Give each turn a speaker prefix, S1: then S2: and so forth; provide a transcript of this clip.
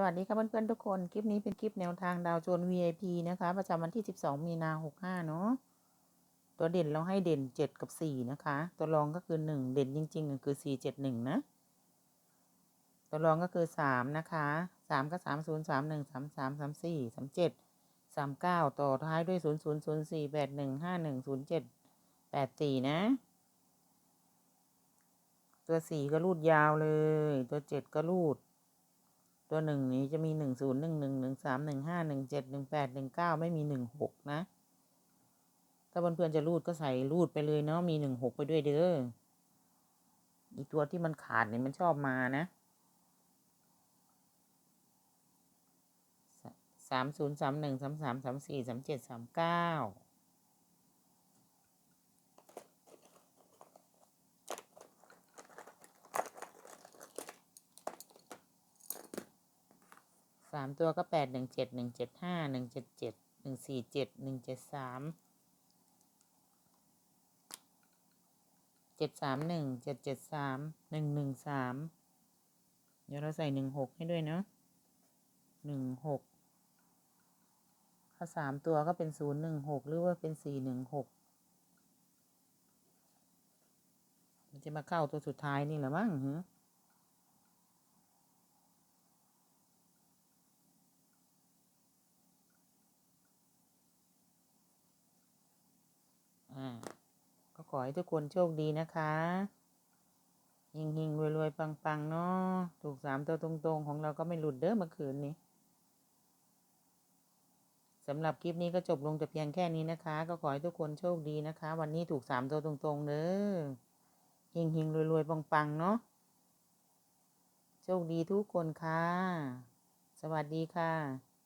S1: สวัสดีค่ะเพื่อนๆทุกคน คลิปนี้เป็นคลิปแนวทางดาวโจน VIP นะคะ ประจำวันที่ 12 มีนา65 เนาะตัวเด่นเราให้เด่น 7 กับ 4 นะคะ ตัวรองก็คือ 1 เด่นจริงๆคือ 4 7 1 นะ ตัวรองก็คือ 3 นะคะ 3 ก็ 3 0 3 1 3 3 3 4 3 7 3 9 ต่อท้ายด้วย 0 0 0 4 8 1 5 1 0 7 8 4 นะ ตัว 4 ก็รูดยาวเลย ตัว 7 ก็รูด ตัวหนึ่งนี้จะมีหนึ่งศูนย์หนึ่งหนึ่งหนึ่งสามหนึ่งห้าหนึ่งเจ็ดหนึ่งแปดหนึ่งเก้าไม่มีหนึ่งหกนะ ถ้าเพื่อนๆจะรูดก็ใส่รูดไปเลยเนาะมีหนึ่งหกไปด้วยเด้ออีตัวที่มันขาดเนี่ยมันชอบมานะสามศูนย์สามหนึ่งสามสามสามสี่สามเจ็ดสามเก้าามตัวก็แปดหนึ่งเจ็ดหนึ่งเจ็ดห้าหนึ่งเจ็ดเจ็ดหนึ่งสี่เจ็ดหนึ่งเจ็ดสามเจ็ดสามหนึ่งเจ็ดเจ็ดสามหนึ่งหนึ่งสามเดี๋ยวเราใส่หนึ่งหกให้ด้วยเนาะหนึ่งหกถ้าสามตัวก็เป็นศูนย์หนึ่งหกหรือว่าเป็นสี่หนึ่งหกมันจะมาเข้าตัวสุดท้ายนี่แหละมั้งหือ ขอให้ทุกคนโชคดีนะคะหิงหิงรวยรวยปังปังเนาะถูกสามตัวตรงๆ ของเราก็ไม่หลุดเด้อเมื่อคืนนี้สำหรับคลิปนี้ก็จบลงแต่เพียงแค่นี้นะคะ ก็ขอให้ทุกคนโชคดีนะคะ วันนี้ถูกสามตัวตรงๆเด้อหิงหิงรวยรวยปังปังเนาะโชคดีทุกคนค่ะ สวัสดีค่ะ